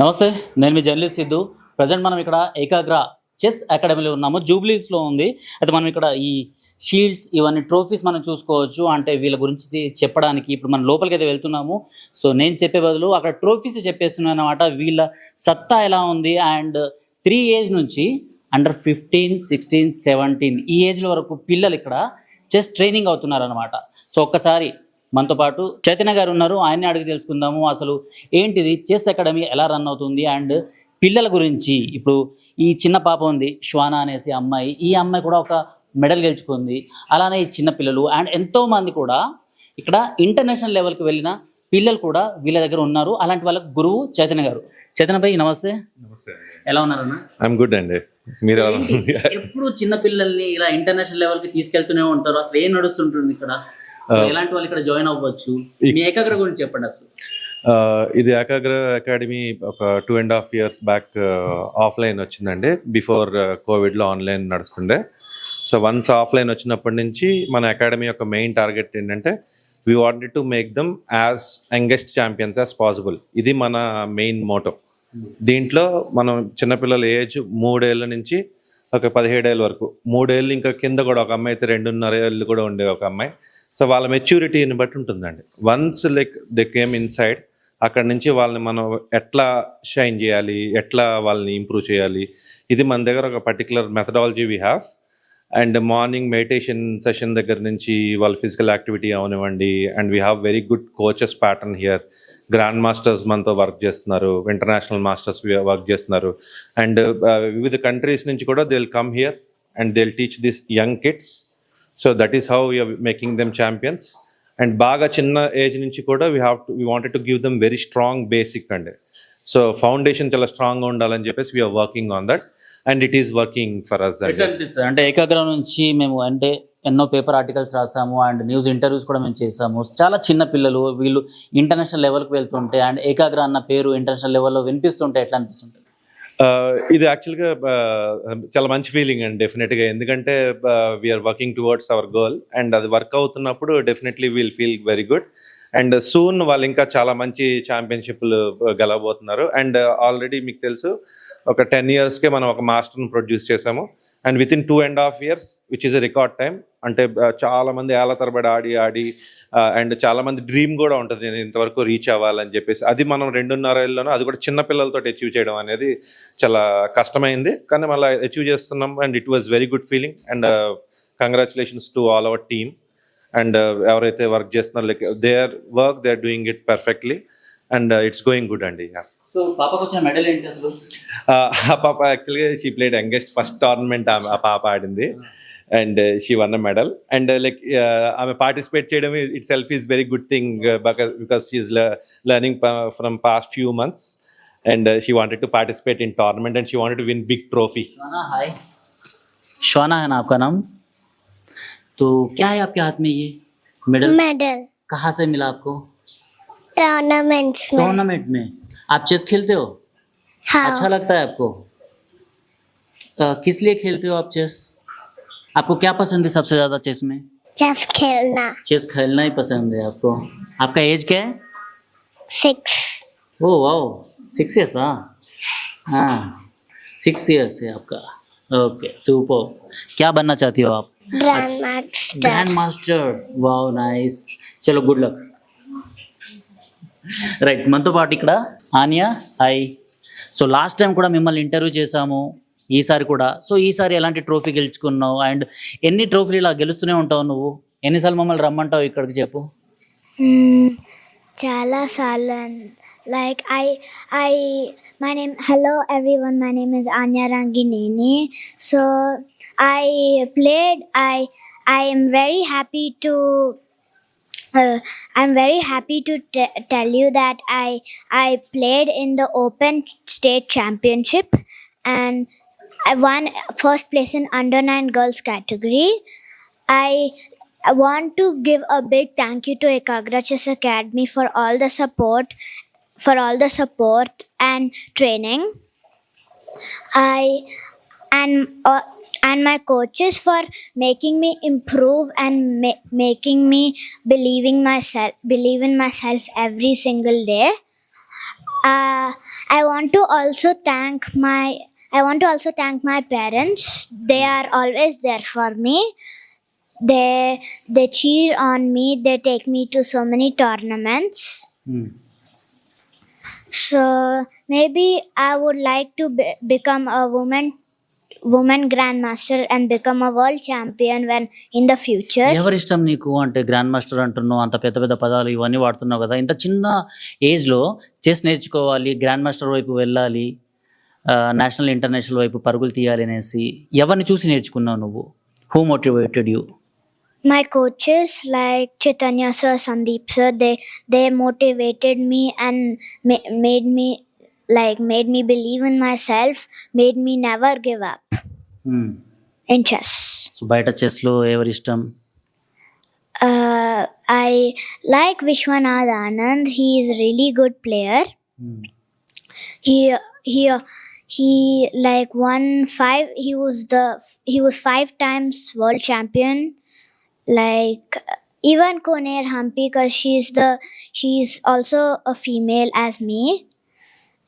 నమస్తే నేను మీ journalist Siddhu. Present మనం ఇక్కడ ఏకాగ్ర చెస్ అకాడమీలో ఉన్నాము. జూబ్లీస్లో ఉంది. అయితే మనం ఇక్కడ ఈ షీల్డ్స్ ఇవన్నీ ట్రోఫీస్ మనం చూసుకోవచ్చు. అంటే వీళ్ళ గురించి చెప్పడానికి ఇప్పుడు మనం లోపలికి అయితే వెళ్తున్నాము. సో నేను చెప్పే బదులు అక్కడ ట్రోఫీస్ చెప్పేస్తున్నాను అనమాట వీళ్ళ సత్తా ఎలా ఉంది? అండ్ త్రీ ఏజ్ నుంచి అండర్ ఫిఫ్టీన్ సిక్స్టీన్ సెవెంటీన్ ఈ ఏజ్ల వరకు పిల్లలు ఇక్కడ చెస్ ట్రైనింగ్ అవుతున్నారు అనమాట సో ఒక్కసారి మనతో పాటు చైతన్య గారు ఉన్నారు. ఆయన్ని అడిగి తెలుసుకుందాము. అసలు ఏంటిది? చెస్ అకాడమీ ఎలా రన్ అవుతుంది? అండ్ పిల్లల గురించి ఇప్పుడు ఈ చిన్న పాప ఉంది శ్వాన అనేసి అమ్మాయి. ఈ అమ్మాయి కూడా ఒక మెడల్ గెలుచుకుంది. అలానే ఈ చిన్న పిల్లలు. అండ్ ఎంతో మంది కూడా ఇక్కడ ఇంటర్నేషనల్ లెవెల్కి వెళ్ళిన పిల్లలు కూడా వీళ్ళ దగ్గర ఉన్నారు. అలాంటి వాళ్ళకి గురువు చైతన్య గారు. చైతన్య భాయ్ నమస్తే. నమస్తే ఎలా ఉన్నారన్న ఐఎమ్ గుడ్ అండి. మీరు? ఎప్పుడు చిన్న పిల్లల్ని ఇలా ఇంటర్నేషనల్ లెవెల్కి తీసుకెళ్తూనే ఉంటారు? అసలు ఏం నడుస్తుంటుంది ఇక్కడ? ఎలాంటి వాళ్ళు ఇక్కడ జాయిన్ అవ్వచ్చు? మీ ఏకాగ్ర గురించి చెప్పండి అసలు. ఆ, ఇది ఏకాగ్ర అకాడమీ ఒక two and half years back offline వచ్చిందండి. బిఫోర్ కోవిడ్లో ఆన్లైన్ నడుస్తుండే. సో వన్స్ ఆఫ్లైన్ వచ్చినప్పటి నుంచి మన అకాడమీ యొక్క మెయిన్ టార్గెట్ ఏంటంటే we wanted to make them as youngest champions as possible ఇది మన మెయిన్ మోటో దీంట్లో మనం చిన్నపిల్లల ఏజ్ మూడేళ్ళ నుంచి ఒక పదిహేడేళ్ళ వరకు మూడేళ్ళు ఇంకా కింద కూడా ఒక అమ్మాయి అయితే రెండున్నర ఏళ్ళు కూడా ఉండే ఒక అమ్మాయి. సో వాళ్ళ మెచ్యూరిటీని బట్టి ఉంటుందండి. Once like they came inside అక్కడ నుంచి వాళ్ళని మనం ఎట్లా షైన్ చేయాలి ఎట్లా వాళ్ళని ఇంప్రూవ్ చేయాలి ఇది మన దగ్గర ఒక particular methodology we have and morning meditation session దగ్గర నుంచి వాళ్ళ ఫిజికల్ యాక్టివిటీ అవనివ్వండి. And we have very good coaches pattern here grand masters మనతో వర్క్ చేస్తున్నారు. ఇంటర్నేషనల్ మాస్టర్స్ వర్క్ చేస్తున్నారు. అండ్ uh, వివిధ కంట్రీస్ నుంచి కూడా they will come here and they will teach this young kids so that is how you're making them champions and బాగా చిన్న age నుంచి కూడా we have to we wanted to give them very strong basic అండి so foundation చాలా స్ట్రాంగ్గా ఉండాలని చెప్పేసి we're working on that and it is working for us అంటే ఏకాగ్ర నుంచి మేము అంటే ఎన్నో పేపర్ ఆర్టికల్స్ రాసాము అండ్ న్యూస్ ఇంటర్వ్యూస్ కూడా మేము చేసాము చాలా చిన్న పిల్లలు వీళ్ళు ఇంటర్నేషనల్ లెవెల్కి వెళ్తుంటే అండ్ ఏకాగ్ర అన్న పేరు ఇంటర్నేషనల్ లెవెల్లో వినిపిస్తుంటే ఎట్లా అనిపిస్తుంటుంది ఇది యాక్చువల్గా చాలా మంచి ఫీలింగ్ అండి డెఫినెట్గా ఎందుకంటే we're working towards our goal and అది వర్క్ అవుతున్నప్పుడు definitely we'll feel very good and soon వాళ్ళు ఇంకా చాలా మంచి ఛాంపియన్షిప్లు గెలవబోతున్నారు. అండ్ ఆల్రెడీ మీకు తెలుసు ఒక టెన్ ఇయర్స్కే మనం ఒక మాస్టర్ని ప్రొడ్యూస్ చేసాము. And with in two and half years which is a record time అంటే చాలామంది ఏళ్ళ తరబడి ఆడి ఆడి అండ్ చాలామంది డ్రీమ్ కూడా ఉంటుంది. నేను ఇంతవరకు రీచ్ అవ్వాలని చెప్పేసి. అది మనం రెండున్నర ఏళ్ళలోనూ అది కూడా చిన్న పిల్లలతో అచీవ్ చేయడం అనేది చాలా కష్టమైంది. కానీ మళ్ళీ అచీవ్ చేస్తున్నాం and it was very good feeling and congratulations to all our team and ఎవరైతే వర్క్ చేస్తున్నారో like they are work they are doing it perfectly and it's going good అండి యా సో పాపకు వచ్చిన మెడల్ ఏంటి అసలు Uh, ఆ పాప యాక్చువల్గా she played youngest first tournament ఆ పాప ఆడింది and she won a medal and like uh, ఆమె పార్టిసిపేట్ చేయడం itself is very good thing because because she is learning from past few months and she wanted to participate in tournament and she wanted to win big trophy Shwana hi Shwana है ना आपका नाम तो क्या है आपके हाथ में ये मेडल मेडल कहाँ से मिला आपको टूर्नामेंट्स में टूर्नामेंट में आप चेस खेलते हो? हाँ। अच्छा लगता है आपको? आ, किस लिए खेलते हो आप चेस आपको क्या पसंद है सबसे ज़्यादा चेस में? चेस खेलना। चेस खेलना ही पसंद है आपको। आपका एज क्या है? Six oh wow six years हाँ। हाँ। सिक्स ईयर्स है आपका। ओके सुपर क्या बनना चाहती हो आप? Grand master grand master wow nice चलो गुड लक రైట్ మనతో పాటు ఇక్కడ Aniya hi so last time కూడా మిమ్మల్ని ఇంటర్వ్యూ చేశాము ఈసారి కూడా. సో ఈసారి ఎలాంటి ట్రోఫీ గెలుచుకున్నావు? అండ్ ఎన్ని ట్రోఫీలు ఇలా గెలుస్తూనే ఉంటావు నువ్వు? ఎన్నిసార్లు మమ్మల్ని రమ్మంటావు ఇక్కడికి చెప్పు? Hmm, చాలా సార్లు like I I my name hello everyone my name is Anya Rangineni. So I played I I am very happy to uh, I'm very happy to tell you that I I played in the Open State Championship and I won first place in under nine girls category. I I want to give a big thank you to Ekagra Chess Academy for all the support, for all the support and training. I and uh, and my coaches for making me improve and ma- making me believing myself believe in myself every single day uh, I want to also thank my I want to also thank my parents. They are always there for me. They they cheer on me. They take me to so many tournaments. So maybe I would like to be- become a woman woman grandmaster and become a world champion when in the future. ఎవరి ఇష్టం నీకు అంటే grand master అంటున్నావు? అంత పెద్ద పెద్ద పదాలు ఇవన్నీ వాడుతున్నావు కదా. ఇంత చిన్న ఏజ్లో చెస్ నేర్చుకోవాలి గ్రాండ్ మాస్టర్ వైపు వెళ్ళాలి నేషనల్ ఇంటర్నేషనల్ వైపు పరుగులు తీయాలి అనేసి ఎవరిని చూసి నేర్చుకున్నావు నువ్వు? Who motivated you my coaches like Chaitanya sir, Sandeep sir, they they motivated me and ma- made me like made me believe in myself, made me never give up in chess. So బయట చెస్లో ఎవరి ఇష్టం Uh, I like Vishwanath Anand. He is a really good player. He he he like won five. He was the he was five times world champion. Like even Koner Hampi, because she's the she's also a female as me.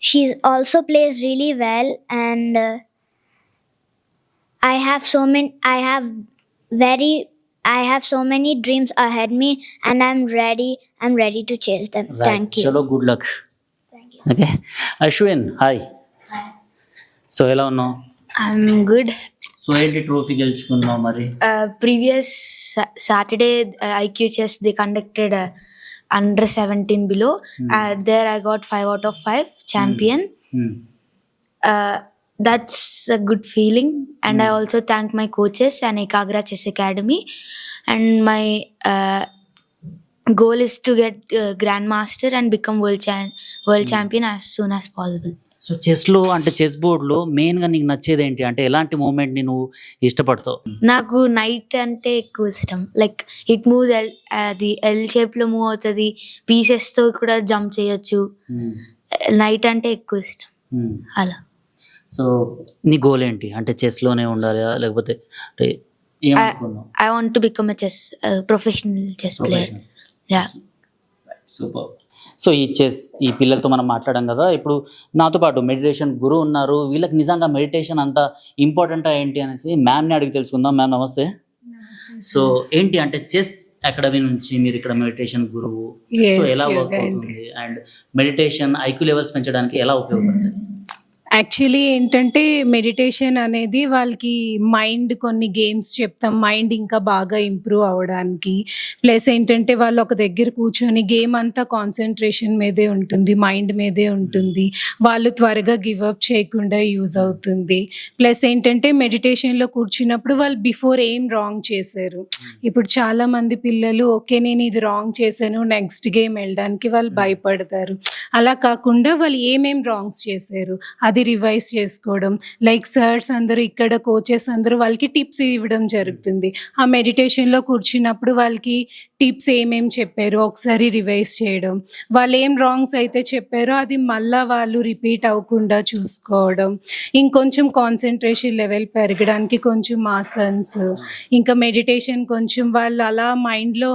She's also plays really well, and uh, I have so many. I have very. I have so many dreams ahead me, and I'm ready. I'm ready to chase them. Thank you. చలో good luck Thank you. Okay Ashwin hi so ఎలా ఉన్నావు I'm good. So ఏంటి trophy గెలుచుకున్నావు మరి Uh, previous Sa- Saturday, uh, IQ Chess they conducted under 17 below. Uh, there I got five out of five champion. Hmm. Uh, that's a good feeling, and I also thank my coaches and Ekagra Chess Academy. And my uh, goal is to get uh, grandmaster and become world cha- world champion as soon as possible. So చెస్లో అంటే chess బోర్డ్లో మెయిన్గా నీకు నచ్చేది ఏంటి? అంటే ఎలాంటి మూమెంట్ని నువ్వు ఇష్టపడతావు? నాకు నైట్ అంటే ఎక్కువ ఇష్టం. లైక్ ఇట్ మూవ్స్ ఎల్ అది ఎల్ షేప్లో మూవ్ అవుతుంది. పీసెస్తో కూడా జంప్ చేయొచ్చు. నైట్ అంటే ఎక్కువ ఇష్టం. అలా. సో నీ గోల్ ఏంటి? అంటే చెస్లోనే ఉండాలి? లేకపోతే అంటే I want to become a chess professional chess player yeah super so ఈ చెస్ ఈ పిల్లలతో మనం మాట్లాడాం కదా. ఇప్పుడు నాతో పాటు మెడిటేషన్ గురు ఉన్నారు. వీళ్ళకి నిజంగా మెడిటేషన్ అంత ఇంపార్టెంట్ ఏంటి అనేసి మ్యామ్ని అడిగి తెలుసుకుందాం. మ్యామ్ నమస్తే. సో ఏంటి అంటే చెస్ అకాడమీ నుంచి మీరు ఇక్కడ మెడిటేషన్ గురువు. సో ఎలా వర్క్ అవుతుంది? అండ్ మెడిటేషన్ ఐక్యూ లెవెల్స్ పెంచడానికి ఎలా ఉపయోగపడుతుంది? యాక్చువల్లీ ఏంటంటే మెడిటేషన్ అనేది వాళ్ళకి మైండ్ కొన్ని గేమ్స్ చెప్తాం. మైండ్ ఇంకా బాగా ఇంప్రూవ్ అవ్వడానికి ప్లస్ ఏంటంటే వాళ్ళు ఒక దగ్గర కూర్చొని గేమ్ అంతా కాన్సన్ట్రేషన్ మీదే ఉంటుంది మైండ్ మీదే ఉంటుంది. వాళ్ళు త్వరగా గివ్ అప్ చేయకుండా యూజ్ అవుతుంది. ప్లస్ ఏంటంటే మెడిటేషన్లో కూర్చున్నప్పుడు వాళ్ళు బిఫోర్ ఏం రాంగ్ చేశారు. ఇప్పుడు చాలా మంది పిల్లలు ఓకే నేను ఇది రాంగ్ చేశాను నెక్స్ట్ గేమ్ వెళ్ళడానికి వాళ్ళు భయపడతారు. అలా కాకుండా వాళ్ళు ఏమేం రాంగ్స్ చేశారు అది రివైజ్ చేసుకోవడం లైక్ సర్స్ అందరూ ఇక్కడ కోచెస్ అందరూ వాళ్ళకి టిప్స్ ఇవ్వడం జరుగుతుంది. ఆ మెడిటేషన్లో కూర్చున్నప్పుడు వాళ్ళకి టిప్స్ ఏమేం చెప్పారు ఒకసారి రివైజ్ చేయడం. వాళ్ళు ఏం రాంగ్స్ అయితే చెప్పారో అది మళ్ళా వాళ్ళు రిపీట్ అవ్వకుండా చూసుకోవడం. ఇంకొంచెం కాన్సన్ట్రేషన్ లెవెల్ పెరగడానికి కొంచెం ఆసన్స్. ఇంకా మెడిటేషన్ కొంచెం వాళ్ళు అలా మైండ్లో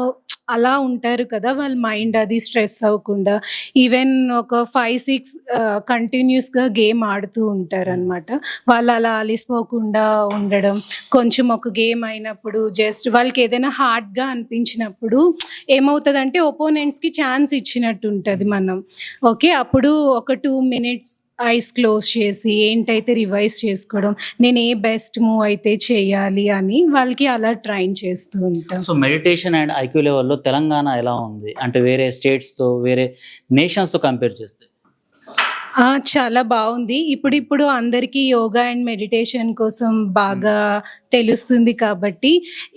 అలా ఉంటారు కదా వాళ్ళ మైండ్ అది స్ట్రెస్ అవ్వకుండా. ఈవెన్ ఒక ఫైవ్ సిక్స్ కంటిన్యూస్గా గేమ్ ఆడుతూ ఉంటారు అనమాట వాళ్ళు అలా అలిసిపోకుండా ఉండడం కొంచెం ఒక గేమ్ అయినప్పుడు జస్ట్ వాళ్ళకి ఏదైనా హార్డ్గా అనిపించినప్పుడు ఏమవుతుందంటే ఒపోనెంట్స్కి ఛాన్స్ ఇచ్చినట్టు ఉంటుంది మనం. ఓకే అప్పుడు ఒక టూ మినిట్స్ ఐస్ క్లోజ్ చేసి ఏంటైతే రివైజ్ చేసుకోవడం నేను ఏ బెస్ట్ మూవ్ అయితే చేయాలి అని వాళ్ళకి అలా ట్రైన్ చేస్తూ ఉంటాం. సో మెడిటేషన్ అండ్ ఐక్యూ లెవెల్లో తెలంగాణ ఎలా ఉంది? అంటే వేరే స్టేట్స్తో వేరే నేషన్స్తో కంపేర్ చేస్తే. చాలా బాగుంది. ఇప్పుడు ఇప్పుడు అందరికీ యోగా అండ్ మెడిటేషన్ కోసం బాగా తెలుస్తుంది కాబట్టి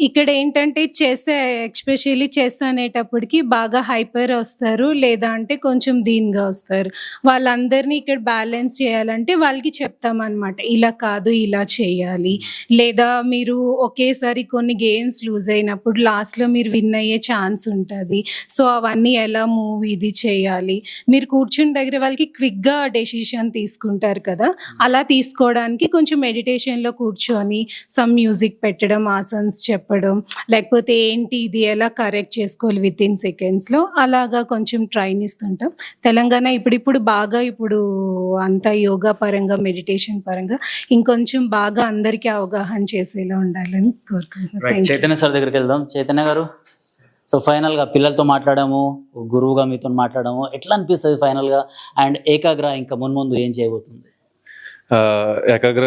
ఇక్కడ ఏంటంటే చెస్ ఎక్స్పెషల్లీ చెస్ అనేటప్పటికి బాగా హైపర్ వస్తారు లేదా అంటే కొంచెం దీనిగా వస్తారు. వాళ్ళందరినీ ఇక్కడ బ్యాలెన్స్ చేయాలంటే వాళ్ళకి చెప్తామన్నమాట. ఇలా కాదు ఇలా చేయాలి. లేదా మీరు ఒకేసారి కొన్ని గేమ్స్ లూజ్ అయినప్పుడు లాస్ట్లో మీరు విన్ అయ్యే ఛాన్స్ ఉంటుంది. సో అవన్నీ ఎలా మూవ్ ఇది చేయాలి. మీరు కూర్చుని దగ్గర వాళ్ళకి క్విక్గా డెసిషన్ తీసుకుంటారు కదా. అలా తీసుకోవడానికి కొంచెం మెడిటేషన్లో కూర్చొని సమ్ మ్యూజిక్ పెట్టడం ఆసన్స్ చెప్పడం లేకపోతే ఏంటి ఇది ఎలా కరెక్ట్ చేసుకోవాలి విత్ ఇన్ సెకండ్స్లో అలాగా కొంచెం ట్రైన్ ఇస్తుంటాం తెలంగాణ ఇప్పుడిప్పుడు బాగా ఇప్పుడు అంతా యోగా పరంగా మెడిటేషన్ పరంగా ఇంకొంచెం బాగా అందరికీ అవగాహన చేసేలా ఉండాలని కోరుకుంటున్నాను. చైతన్య సార్ దగ్గరికి వెళ్దాం. చైతన్య గారు? సో ఫైనల్గా పిల్లలతో మాట్లాడము గురువుగా మీతో మాట్లాడము ఎట్లా అనిపిస్తుంది ఫైనల్గా అండ్ ఏకాగ్ర ఇంకా మున్ముందు ఏం చేయబోతుంది? Ekagra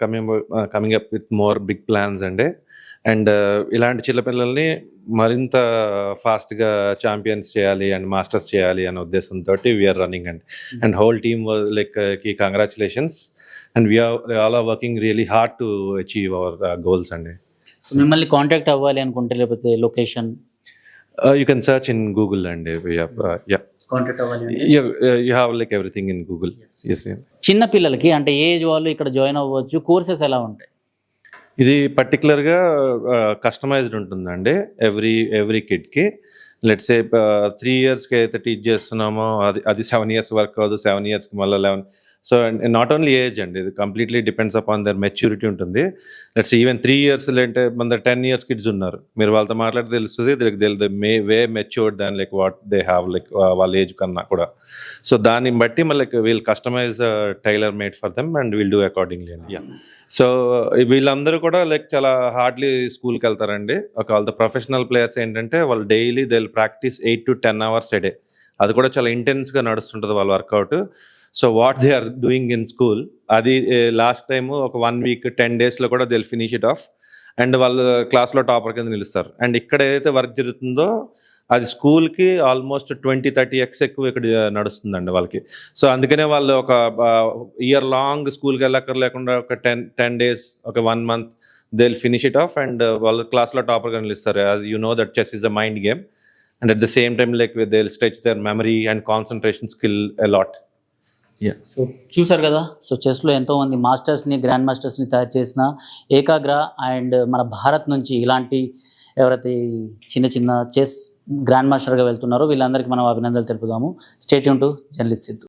coming coming up with more big plans అండి. అండ్ ఇలాంటి చిన్నపిల్లల్ని మరింత ఫాస్ట్గా ఛాంపియన్స్ చేయాలి అండ్ మాస్టర్స్ చేయాలి అనే ఉద్దేశంతో we are running and. And whole team లైక్కి congratulations and we are all are working really hard to achieve our goals అండి. సో మిమ్మల్ని కాంటాక్ట్ అవ్వాలి అనుకుంటే లేకపోతే location you can search in Google అండి అవ్వాలి ఎవ్రీథింగ్ ఇన్ గూగుల్ చిన్న పిల్లలకి అంటే ఏజ్ వాళ్ళు ఇక్కడ జాయిన్ అవ్వచ్చు కోర్సెస్ ఎలా ఉంటాయి? ఇది పర్టికులర్గా కస్టమైజ్డ్ ఉంటుందండి. ఎవ్రీ ఎవ్రీ కిడ్కి లెట్స్ ఏ త్రీ ఇయర్స్కి అయితే టీచ్ చేస్తున్నామో అది అది సెవెన్ ఇయర్స్ వర్క్ అవ్వదు సెవెన్ ఇయర్స్కి మళ్ళీ eleven so not only age అండి ఇది completely depends upon their maturity ఉంటుంది. లెట్స్ ఈవెన్ త్రీ ఇయర్స్ లేదంటే మన టెన్ ఇయర్స్ కిడ్స్ ఉన్నారు. మీరు వాళ్ళతో మాట్లాడితే తెలుస్తుంది they may way matured than like what they have like వాళ్ళ ఏజ్ కన్నా కూడా. సో దాన్ని బట్టి మళ్ళీ we'll customize tailor made for them and will do accordingly అండి. యా సో వీళ్ళందరూ కూడా లైక్ చాలా హార్డ్లీ స్కూల్కి వెళ్తారండి. ఒక వాళ్ళ ప్రొఫెషనల్ ప్లేయర్స్ ఏంటంటే వాళ్ళు daily they practice eight to ten hours a day అది కూడా చాలా ఇంటెన్స్గా నడుస్తుంటుంది వాళ్ళ workout so what they are doing in school అది లాస్ట్ టైం ఒక వన్ వీక్ టెన్ డేస్లో కూడా they'll finish it off and వాళ్ళు క్లాస్లో టాపర్ కింద నిలుస్తారు. అండ్ ఇక్కడ ఏదైతే వర్క్ జరుగుతుందో అది స్కూల్కి ఆల్మోస్ట్ ట్వంటీ థర్టీ ఎక్స్ ఎక్కువ ఇక్కడ నడుస్తుందండి వాళ్ళకి. సో అందుకనే వాళ్ళు ఒక ఇయర్ లాంగ్ స్కూల్కి వెళ్ళక్కర్ లేకుండా ఒక టెన్ టెన్ డేస్ ఒక one month they will finish it off and వాళ్ళు క్లాస్లో టాపర్గా నిలుస్తారు. As you know that chess is a mind game and at the same time like they will stretch their memory and concentration skill a lot so చూసారు కదా? So చెస్లో ఎంతోమంది మాస్టర్స్ని grand మాస్టర్స్ని తయారు చేసిన ఏకాగ్ర and మన భారత్ నుంచి ఇలాంటి ఎవరైతే చిన్న చిన్న చెస్ గ్రాండ్ మాస్టర్గా వెళ్తున్నారో వీళ్ళందరికీ మనం అభినందనలు తెలుపుదాము. State to journalist Siddhu